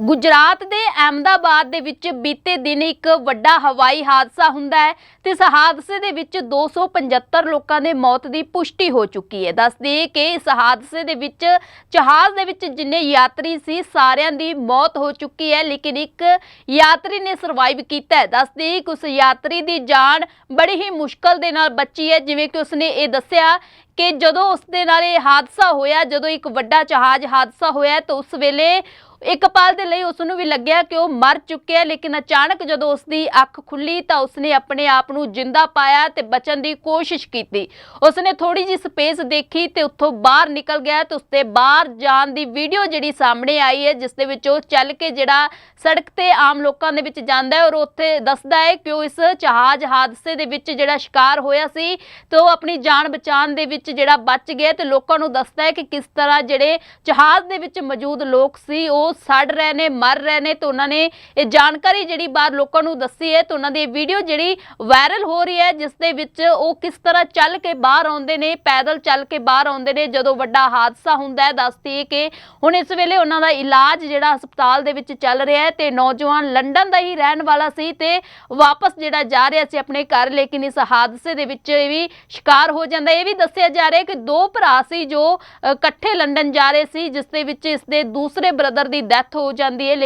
ਗੁਜਰਾਤ ਦੇ ਅਹਿਮਦਾਬਾਦ ਦੇ ਵਿੱਚ ਬੀਤੇ ਦਿਨ ਇੱਕ ਵੱਡਾ ਹਵਾਈ ਹਾਦਸਾ ਹੁੰਦਾ ਹੈ ਤੇ ਇਸ ਹਾਦਸੇ ਦੇ ਵਿੱਚ 275 ਲੋਕਾਂ ਦੇ ਮੌਤ ਦੀ ਪੁਸ਼ਟੀ ਹੋ ਚੁੱਕੀ ਹੈ। ਦੱਸ ਦੱਸਦੇ ਕਿ ਇਸ ਹਾਦਸੇ ਦੇ ਵਿੱਚ ਜਹਾਜ਼ ਦੇ ਵਿੱਚ ਜਿੰਨੇ ਯਾਤਰੀ ਸੀ, ਸਾਰਿਆਂ ਦੀ ਮੌਤ ਹੋ ਚੁੱਕੀ ਹੈ, ਲੇਕਿਨ ਇੱਕ ਯਾਤਰੀ ਨੇ ਸਰਵਾਈਵ ਕੀਤਾ ਹੈ। ਦੱਸਦੇ ਕਿ ਉਸ ਯਾਤਰੀ ਦੀ ਜਾਨ ਬੜੀ ਹੀ ਮੁਸ਼ਕਲ ਦੇ ਨਾਲ ਬਚੀ ਹੈ। ਜਿਵੇਂ ਕਿ ਉਸਨੇ ਇਹ ਦੱਸਿਆ ਕਿ ਜਦੋਂ ਉਸ ਦੇ ਨਾਲ ਇਹ ਹਾਦਸਾ ਹੋਇਆ, ਜਦੋਂ ਇੱਕ ਵੱਡਾ ਜਹਾਜ਼ ਹਾਦਸਾ ਹੋਇਆ ਤਾਂ ਉਸ ਵੇਲੇ ਇੱਕ ਪਲ ਦੇ ਲਈ ਉਸ ਨੂੰ ਵੀ ਲੱਗਿਆ ਕਿ ਉਹ ਮਰ ਚੁੱਕਿਆ ਲੇਕਿਨ ਅਚਾਨਕ ਜਦੋਂ ਉਸ ਦੀ ਅੱਖ ਖੁੱਲੀ ਤਾਂ ਉਸਨੇ ਆਪਣੇ ਆਪ ਨੂੰ ਜਿੰਦਾ ਪਾਇਆ ਤੇ ਬਚਣ ਦੀ ਕੋਸ਼ਿਸ਼ ਕੀਤੀ। ਉਸਨੇ ਥੋੜੀ ਜਿਹੀ ਸਪੇਸ ਦੇਖੀ ਤੇ ਉੱਥੋਂ ਬਾਹਰ ਨਿਕਲ ਗਿਆ ਤੇ ਉਸਤੇ ਬਾਹਰ ਜਾਣ ਦੀ ਵੀਡੀਓ ਜਿਹੜੀ ਸਾਹਮਣੇ ਆਈ ਹੈ, ਜਿਸ ਦੇ ਵਿੱਚ ਉਹ ਚੱਲ ਕੇ ਜਿਹੜਾ ਸੜਕ ਤੇ ਆਮ ਲੋਕਾਂ ਦੇ ਵਿੱਚ ਜਾਂਦਾ ਹੈ ਔਰ ਉੱਥੇ ਦੱਸਦਾ ਹੈ ਕਿ ਉਹ ਇਸ ਜਹਾਜ਼ ਹਾਦਸੇ ਦੇ ਵਿੱਚ ਜਿਹੜਾ ਸ਼ਿਕਾਰ ਹੋਇਆ ਸੀ, ਤੇ ਉਹ ਆਪਣੀ ਜਾਨ ਬਚਾਉਣ ਦੇ ਵਿੱਚ ਜਿਹੜਾ ਬਚ ਗਿਆ ਤੇ ਲੋਕਾਂ ਨੂੰ ਦੱਸਦਾ ਹੈ ਕਿ ਕਿਸ ਤਰ੍ਹਾਂ ਜਿਹੜੇ ਜਹਾਜ਼ ਦੇ ਵਿੱਚ ਮੌਜੂਦ ਲੋਕ ਸੀ, ਉਹ ਸੜ ਰਹੇ ਨੇ, ਮਰ ਰਹੇ ਨੇ ਤੇ ਉਹਨਾਂ ਨੇ ਇਹ ਜਾਣਕਾਰੀ ਜਿਹੜੀ ਬਾਹਰ ਲੋਕਾਂ ਨੂੰ ਦੱਸੀ ਹੈ ਤੇ ਉਹਨਾਂ ਦੀ ਵੀਡੀਓ ਜਿਹੜੀ ਵਾਇਰਲ ਹੋ ਰਹੀ ਹੈ, ਜਿਸ ਦੇ ਵਿੱਚ ਉਹ ਕਿਸ ਤਰ੍ਹਾਂ ਚੱਲ ਕੇ ਬਾਹਰ ਆਉਂਦੇ ਨੇ, ਪੈਦਲ ਚੱਲ ਕੇ ਬਾਹਰ ਆਉਂਦੇ ਨੇ, ਜਦੋਂ ਵੱਡਾ ਹਾਦਸਾ ਹੁੰਦਾ ਹੈ ਦੱਸਦੀ ਹੈ ਕਿ ਹੁਣ ਇਸ ਵੇਲੇ ਉਹਨਾਂ ਦਾ ਇਲਾਜ ਜਿਹੜਾ ਹਸਪਤਾਲ ਦੇ ਵਿੱਚ ਚੱਲ ਰਿਹਾ ਹੈ ਤੇ ਨੌਜਵਾਨ ਲੰਡਨ ਦਾ ਹੀ ਰਹਿਣ ਵਾਲਾ ਸੀ ਤੇ ਵਾਪਸ ਜਿਹੜਾ ਜਾ ਰਿਹਾ ਸੀ ਆਪਣੇ ਘਰ, ਲੇਕਿਨ ਇਸ ਹਾਦਸੇ ਦੇ ਵਿੱਚ ਇਹ ਵੀ ਸ਼ਿਕਾਰ ਹੋ ਜਾਂਦਾ ਇਹ ਵੀ ਦੱਸਿਆ ਜਾ ਰਿਹਾ ਕਿ ਦੋ ਭਰਾ ਸੀ ਜੋ ਇਕੱਠੇ ਲੰਡਨ ਜਾ ਰਹੇ ਸੀ, ਜਿਸ ਦੇ ਵਿੱਚ ਇਸ ਦੇ ਦੂਸਰੇ ਬ੍ਰਦਰ ਦੀ ਡੈਥ ਹੋ ਜਾਂਦੀ ਹੈ।